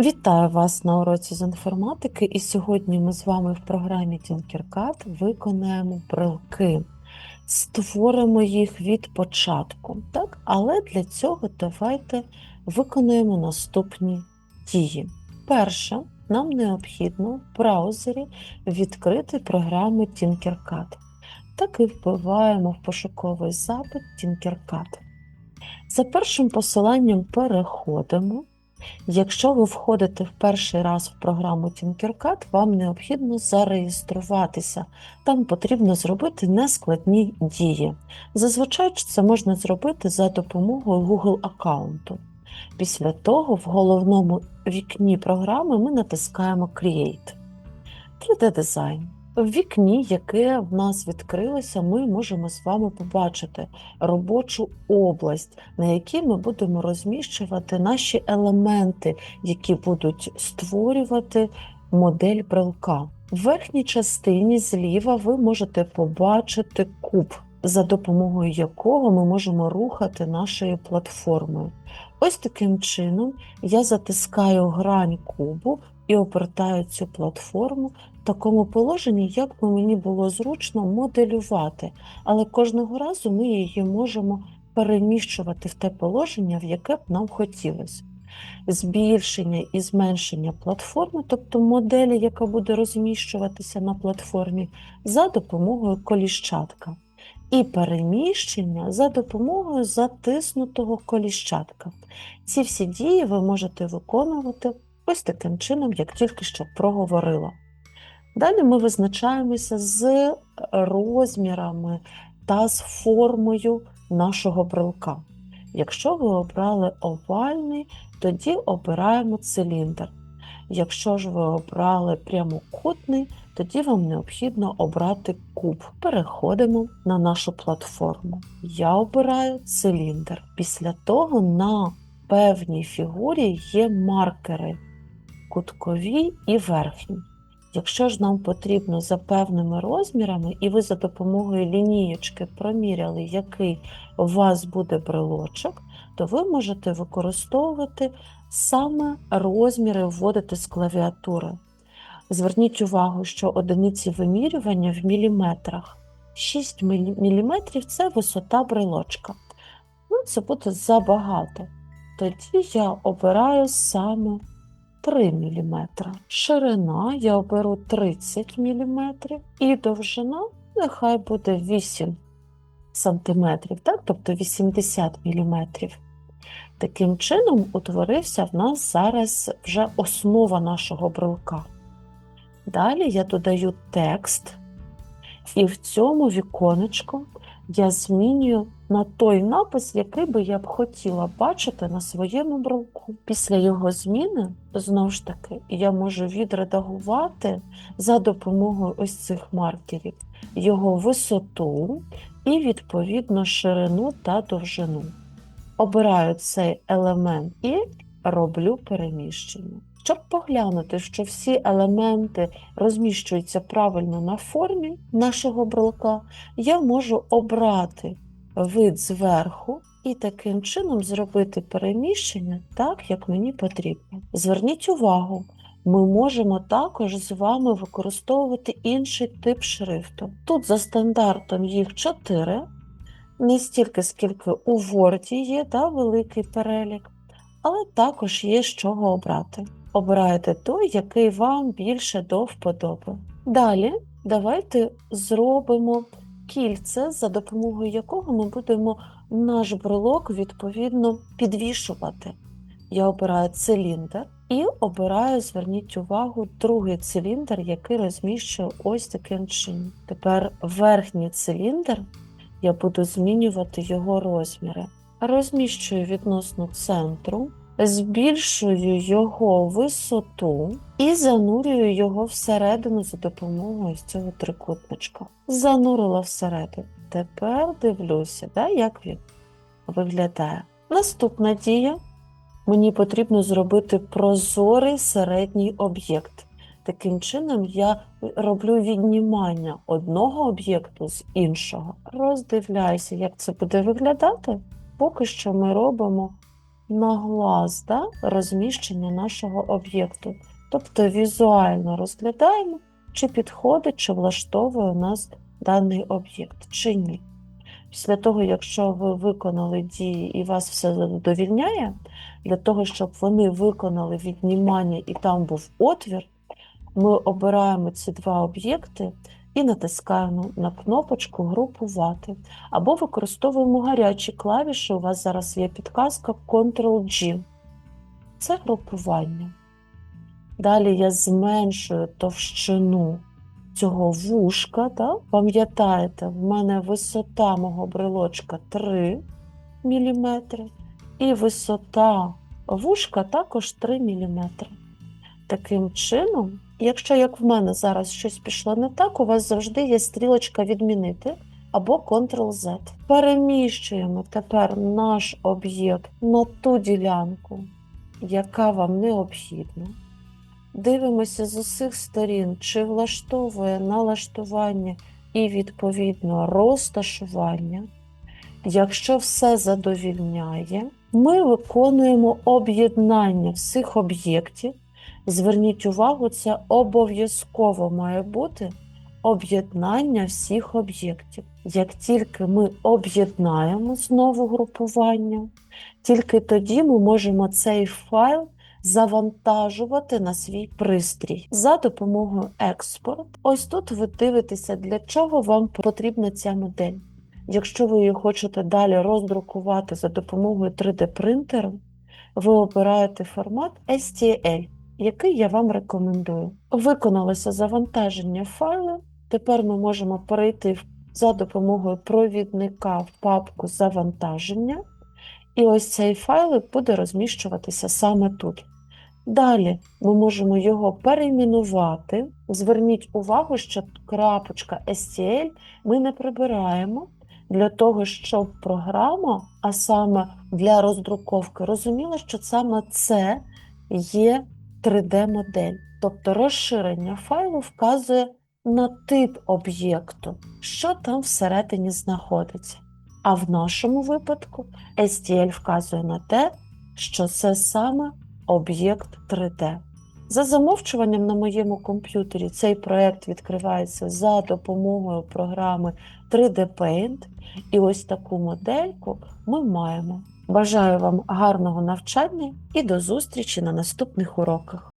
Вітаю вас на уроці з інформатики, і сьогодні ми з вами в програмі Tinkercad виконаємо брелки. Створимо їх від початку, так? але для цього давайте виконаємо наступні дії. Перше, нам необхідно в браузері відкрити програму Tinkercad. Так і вбиваємо в пошуковий запит Tinkercad. За першим посиланням переходимо. Якщо ви входите в перший раз в програму Tinkercad, вам необхідно зареєструватися. Там потрібно зробити нескладні дії. Зазвичай це можна зробити за допомогою Google аккаунту. Після того в головному вікні програми ми натискаємо Create. 3D-дизайн. В вікні, яке в нас відкрилося, ми можемо з вами побачити робочу область, на якій ми будемо розміщувати наші елементи, які будуть створювати модель брелка. В верхній частині зліва ви можете побачити куб, за допомогою якого ми можемо рухати нашою платформою. Ось таким чином я затискаю грань кубу і обертаю цю платформу в такому положенні, як би мені було зручно моделювати, але кожного разу ми її можемо переміщувати в те положення, в яке б нам хотілося. Збільшення і зменшення платформи, тобто моделі, яка буде розміщуватися на платформі, за допомогою коліщатка. І переміщення за допомогою затиснутого коліщатка. Ці всі дії ви можете виконувати ось таким чином, як тільки що проговорила. Далі ми визначаємося з розмірами та з формою нашого брелка. Якщо ви обрали овальний, тоді обираємо циліндр. Якщо ж ви обрали прямокутний, тоді вам необхідно обрати куб. Переходимо на нашу платформу. Я обираю циліндр. Після того на певній фігурі є маркери куткові і верхні. Якщо ж нам потрібно за певними розмірами, і ви за допомогою лінієчки проміряли, який у вас буде брелочок, то ви можете використовувати саме розміри вводити з клавіатури. Зверніть увагу, що одиниці вимірювання в міліметрах. 6 мм це висота брелочка. Ну, це буде забагато. Тоді я обираю саме 3 мм. Ширина я оберу 30 мм і довжина нехай буде 8 см, так? тобто 80 мм. Таким чином утворився в нас зараз вже основа нашого брелка. Далі я додаю текст, і в цьому віконечку я змінюю на той напис, який би я б хотіла бачити на своєму брелку. Після його зміни, знову ж таки, я можу відредагувати за допомогою ось цих маркерів його висоту і, відповідно, ширину та довжину. Обираю цей елемент і роблю переміщення. Щоб поглянути, що всі елементи розміщуються правильно на формі нашого брелка, я можу обрати вид зверху і таким чином зробити переміщення так, як мені потрібно. Зверніть увагу, ми можемо також з вами використовувати інший тип шрифту. Тут за стандартом їх 4, не стільки, скільки у Word є да, великий перелік, але також є з чого обрати. Обираєте той, який вам більше до вподоби. Далі давайте зробимо кільце, за допомогою якого ми будемо наш брелок відповідно підвішувати. Я обираю циліндр і обираю, зверніть увагу, другий циліндр, який розміщую ось таким чином. Тепер верхній циліндр я буду змінювати його розміри. Розміщую відносно центру, збільшую його висоту і занурюю його всередину за допомогою цього трикутничка. Занурила всередину. Тепер дивлюся, да, як він виглядає. Наступна дія. Мені потрібно зробити прозорий середній об'єкт. Таким чином, я роблю віднімання одного об'єкту з іншого. Роздивляюся, як це буде виглядати. Поки що ми робимо на глаз да, розміщення нашого об'єкту. Тобто візуально розглядаємо, чи підходить, чи влаштовує нас даний об'єкт, чи ні. Після того, якщо ви виконали дії і вас все задовільняє, для того, щоб вони виконали віднімання і там був отвір, ми обираємо ці два об'єкти і натискаємо на кнопочку Групувати. Або використовуємо гарячі клавіші. У вас зараз є підказка Ctrl-G. Це групування. Далі я зменшую товщину цього вушка. Пам'ятаєте, в мене висота мого брелочка 3 мм, і висота вушка також 3 мм. Таким чином, якщо як в мене зараз щось пішло не так, у вас завжди є стрілочка відмінити або Ctrl-Z. Переміщуємо тепер наш об'єкт на ту ділянку, яка вам необхідна. Дивимося з усіх сторін, чи влаштовує налаштування і відповідно розташування. Якщо все задовільняє, ми виконуємо об'єднання всіх об'єктів. Зверніть увагу, це обов'язково має бути об'єднання всіх об'єктів. Як тільки ми об'єднаємо знову групування, тільки тоді ми можемо цей файл завантажувати на свій пристрій за допомогою експорт. Ось тут ви дивитеся, для чого вам потрібна ця модель. Якщо ви її хочете далі роздрукувати за допомогою 3D-принтеру, ви обираєте формат STL, який я вам рекомендую. Виконалося завантаження файлу. Тепер ми можемо перейти за допомогою провідника в папку завантаження. І ось цей файлик буде розміщуватися саме тут. Далі ми можемо його перейменувати. Зверніть увагу, що крапочка STL ми не прибираємо для того, щоб програма, а саме для роздруковки, розуміла, що саме це є 3D-модель. Тобто розширення файлу вказує на тип об'єкту, що там всередині знаходиться. А в нашому випадку STL вказує на те, що це саме об'єкт 3D. За замовчуванням на моєму комп'ютері цей проект відкривається за допомогою програми 3D Paint, і ось таку модельку ми маємо. Бажаю вам гарного навчання і до зустрічі на наступних уроках!